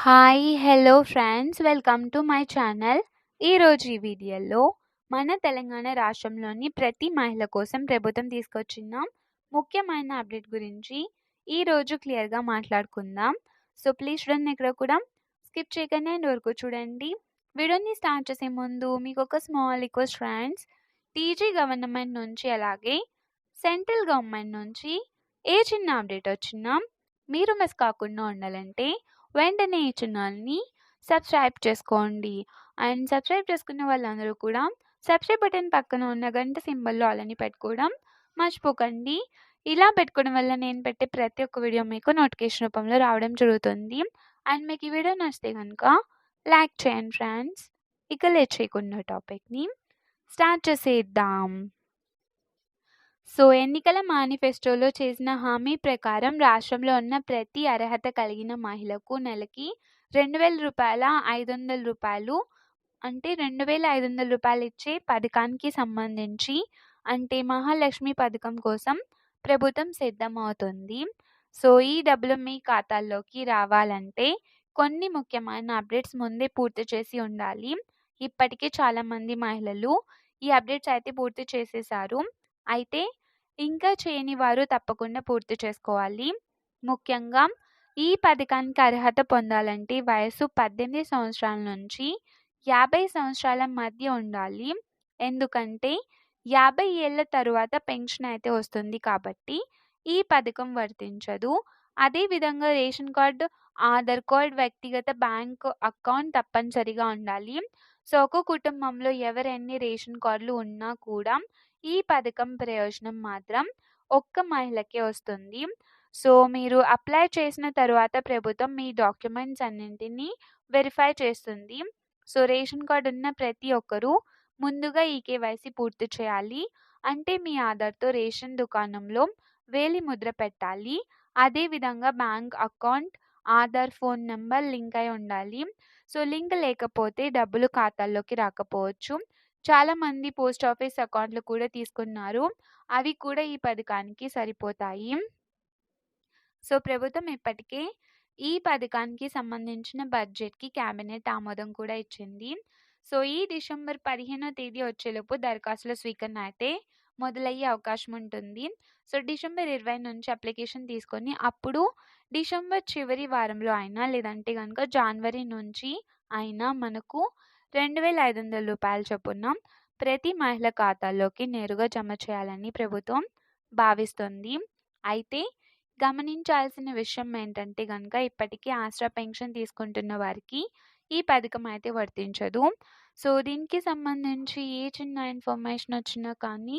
Hi! Hello friends. Welcome to my channel. ఈరోజు ఈ వీడియోలో మన తెలంగాణ రాష్ట్రంలోని ప్రతి మహిళ కోసం ప్రభుత్వం తీసుకొచ్చిన ముఖ్యమైన అప్డేట్ గురించి ఈరోజు క్లియర్‌గా మాట్లాడుకుందాం. సో, ప్లీజ్ చూడండి ఎక్కడ కూడా స్కిప్ చేయకండి అండ్ వరకు చూడండి. వీడియోని స్టార్ట్ చేసే ముందు మీకొక small request friends. TG government నుంచి అలాగే సెంట్రల్ గవర్నమెంట్ నుంచి ఏ చిన్న అప్డేట్ వచ్చినా మీరు మిస్ కాకుండా ఉండాలంటే వెంటనే ఈ ఛానల్‌ని సబ్స్క్రైబ్ చేసుకోండి. అండ్ సబ్స్క్రైబ్ చేసుకున్న వాళ్ళందరూ కూడా సబ్స్క్రైబ్ బటన్ పక్కన ఉన్న గంట సింబల్‌లో అలాని పెట్టుకోవడం మర్చిపోకండి. ఇలా పెట్టుకోవడం వల్ల నేను పెట్టే ప్రతి ఒక్క వీడియో మీకు నోటిఫికేషన్ రూపంలో రావడం జరుగుతుంది. అండ్ మీకు ఈ వీడియో నచ్చితే కనుక లైక్ చేయండి ఫ్రెండ్స్. ఇక లేట్ చేయకుండా టాపిక్‌ని స్టార్ట్ చేసేద్దాం. సో, ఎన్నికల మేనిఫెస్టోలో చేసిన హామీ ప్రకారం రాష్ట్రంలో ఉన్న ప్రతి అర్హత కలిగిన మహిళకు నెలకి రెండు వేల రూపాయల ఐదు వందల రూపాయలు అంటే రెండు వేల ఐదు వందల రూపాయలు ఇచ్చే పథకానికి సంబంధించి అంటే మహాలక్ష్మి పథకం కోసం ప్రభుత్వం సిద్ధమవుతుంది. సో, ఈ డబ్బులు మీ ఖాతాల్లోకి రావాలంటే కొన్ని ముఖ్యమైన అప్డేట్స్ ముందే పూర్తి చేసి ఉండాలి. ఇప్పటికే చాలామంది మహిళలు ఈ అప్డేట్స్ అయితే పూర్తి చేసేసారు అయితే ఇంకా చేయని వారు తప్పకుండా పూర్తి చేసుకోవాలి. ముఖ్యంగా ఈ పథకానికి అర్హత పొందాలంటే వయసు పద్దెనిమిది సంవత్సరాల నుంచి 50 సంవత్సరాల మధ్య ఉండాలి. ఎందుకంటే యాభై ఏళ్ళ తరువాత పెన్షన్ అయితే వస్తుంది కాబట్టి ఈ పథకం వర్తించదు. అదే విధంగా రేషన్ కార్డ్, ఆధార్ కార్డ్, వ్యక్తిగత బ్యాంక్ అకౌంట్ తప్పనిసరిగా ఉండాలి. సో, ఒక కుటుంబంలో ఎవరెన్ని రేషన్ కార్డులు ఉన్నా కూడా ఈ పథకం ప్రయోజనం మాత్రం ఒక్క మహిళకే వస్తుంది. సో, మీరు అప్లై చేసిన తర్వాత ప్రభుత్వం మీ డాక్యుమెంట్స్ అన్నింటిని వెరిఫై చేస్తుంది. సో, రేషన్ కార్డు ఉన్న ప్రతి ఒక్కరూ ముందుగా ఈ కేవైసీ పూర్తి చేయాలి. అంటే మీ ఆధార్‌తో రేషన్ దుకాణంలో వేలి ముద్ర పెట్టాలి. అదే విధంగా bank account, Aadhaar phone number link అయి ఉండాలి. సో, లింక్ లేకపోతే డబ్బులు ఖాతాల్లోకి రాకపోవచ్చు. చాలామంది పోస్టాఫీస్ అకౌంట్‌లు కూడా తీసుకున్నారు. అవి కూడా ఈ పథకానికి సరిపోతాయి. సో, ప్రభుత్వం ఇప్పటికే ఈ పథకానికి సంబంధించిన బడ్జెట్‌కి క్యాబినెట్ ఆమోదం కూడా ఇచ్చింది. సో, ఈ డిసెంబర్ 15వ తేదీ వచ్చేలోపు దరఖాస్తుల స్వీకరణ అయితే మొదలయ్యే అవకాశం ఉంటుంది. సో, డిసెంబర్ 20 నుంచి అప్లికేషన్ తీసుకొని అప్పుడు డిసెంబర్ చివరి వారంలో అయినా లేదంటే కనుక జనవరి నుంచి అయినా మనకు రెండు వేల ఐదు వందల రూపాయలు చొప్పున ప్రతి మహిళ ఖాతాల్లోకి నేరుగా జమ చేయాలని ప్రభుత్వం భావిస్తుంది. అయితే గమనించాల్సిన విషయం ఏంటంటే కనుక ఇప్పటికే ఆశ్రా పెన్షన్ తీసుకుంటున్న వారికి ఈ పథకం అయితే వర్తించదు. సో, దీనికి సంబంధించి ఏ చిన్న ఇన్ఫర్మేషన్ వచ్చినా కానీ